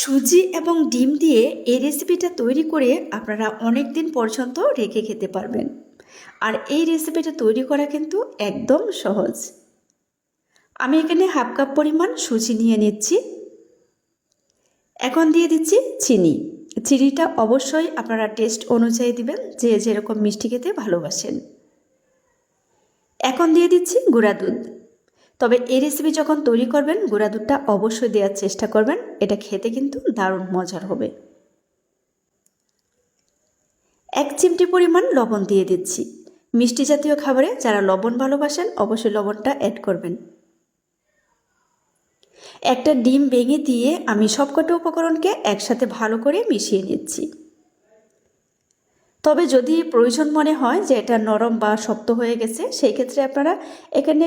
সুজি এবং ডিম দিয়ে এই রেসিপিটা তৈরি করে আপনারা অনেক দিন পর্যন্ত রেখে খেতে পারবেন। আর এই রেসিপিটা তৈরি করা কিন্তু একদম সহজ। আমি এখানে হাফ কাপ পরিমাণ সুজি নিয়ে নিচ্ছি। এখন দিয়ে দিচ্ছি চিনি। চিনিটা অবশ্যই আপনারা টেস্ট অনুযায়ী দিবেন, যে যেরকম মিষ্টি খেতে ভালোবাসেন। এখন দিয়ে দিচ্ছি গুঁড়া দুধ। তবে এই রেসিপি যখন তৈরি করবেন, গুঁড়া দুধটা অবশ্যই দেওয়ার চেষ্টা করবেন। এটা খেতে কিন্তু দারুণ মজার হবে। এক চিমটি পরিমাণ লবণ দিয়ে দিচ্ছি। মিষ্টি জাতীয় খাবারে যারা লবণ ভালোবাসেন, অবশ্যই লবণটা অ্যাড করবেন। একটা ডিম ভেঙে দিয়ে আমি সবকটা উপকরণকে একসাথে ভালো করে মিশিয়ে নিচ্ছি। তবে যদি প্রয়োজন মনে হয় যে এটা নরম বা শক্ত হয়ে গেছে, সেই ক্ষেত্রে আপনারা এখানে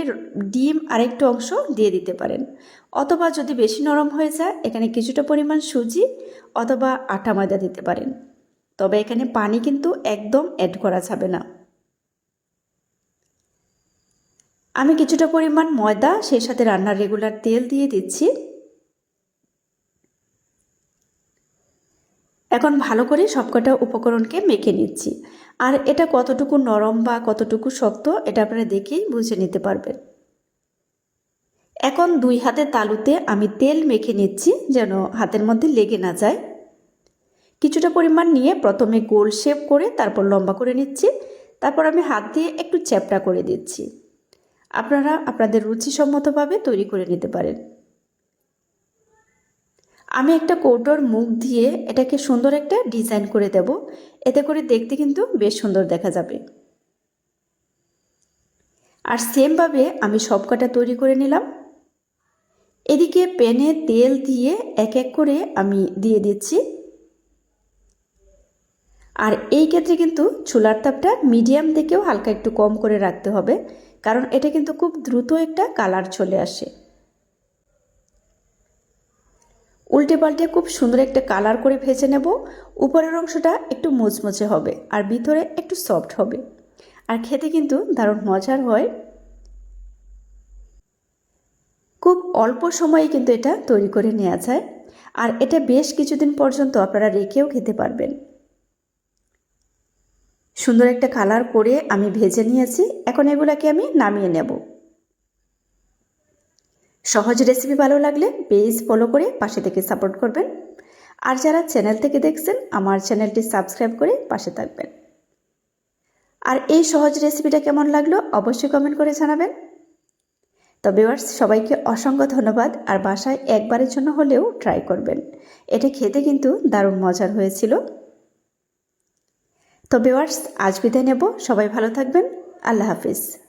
ডিম আরেকটু অংশ দিয়ে দিতে পারেন। অথবা যদি বেশি নরম হয়ে যায়, এখানে কিছুটা পরিমাণ সুজি অথবা আটা ময়দা দিতে পারেন। তবে এখানে পানি কিন্তু একদম অ্যাড করা যাবে না। আমি কিছুটা পরিমাণ ময়দা, সেই সাথে রান্নার রেগুলার তেল দিয়ে দিচ্ছি। এখন ভালো করে সবকটা উপকরণকে মেখে নিচ্ছি। আর এটা কতটুকু নরম বা কতটুকু শক্ত, এটা আপনারা দেখেই বুঝে নিতে পারবেন। এখন দুই হাতে তালুতে আমি তেল মেখে নিচ্ছি যেন হাতের মধ্যে লেগে না যায়। কিছুটা পরিমাণ নিয়ে প্রথমে গোল শেপ করে তারপর লম্বা করে নিচ্ছি। তারপর আমি হাত দিয়ে একটু চ্যাপটা করে দিচ্ছি। আপনারা আপনাদের রুচিসম্মতভাবে তৈরি করে নিতে পারেন। আমি একটা কৌটোর মুখ দিয়ে এটাকে সুন্দর একটা ডিজাইন করে দেব। এতে করে দেখতে কিন্তু বেশ সুন্দর দেখা যাবে। আর সেমভাবে আমি সব সবকটা তৈরি করে নিলাম। এদিকে প্যানে তেল দিয়ে এক এক করে আমি দিয়ে দিচ্ছি। আর এই ক্ষেত্রে কিন্তু চুলার তাপটা মিডিয়াম থেকেও হালকা একটু কম করে রাখতে হবে, কারণ এটা কিন্তু খুব দ্রুত একটা কালার চলে আসে। উল্টে পাল্টে খুব সুন্দর একটা কালার করে ভেজে নেব। উপরের অংশটা একটু মুচমুচে হবে আর ভিতরে একটু সফট হবে। আর খেতে কিন্তু দারুণ মজার হয়। খুব অল্প সময়ে কিন্তু এটা তৈরি করে নেওয়া যায়। আর এটা বেশ কিছুদিন পর্যন্ত আপনারা রেখেও খেতে পারবেন। সুন্দর একটা কালার করে আমি ভেজে নিয়েছি। এখন এগুলাকে আমি নামিয়ে নেব। সহজ রেসিপি ভালো লাগলে পেজ ফলো করে পাশে থেকে সাপোর্ট করবেন। আর যারা চ্যানেল থেকে দেখছেন, আমার চ্যানেলটি সাবস্ক্রাইব করে পাশে থাকবেন। আর এই সহজ রেসিপিটা কেমন লাগল অবশ্যই কমেন্ট করে জানাবেন। ওয়ার্স সবাইকে অসংখ্য ধন্যবাদ। আর বাসায় একবারের জন্য হলেও ট্রাই করবেন। এটা খেতে কিন্তু দারুণ মজার হয়েছিল। তো বেওয়ার্স আজ বিদায় নেব। সবাই ভালো থাকবেন। আল্লাহ হাফিজ।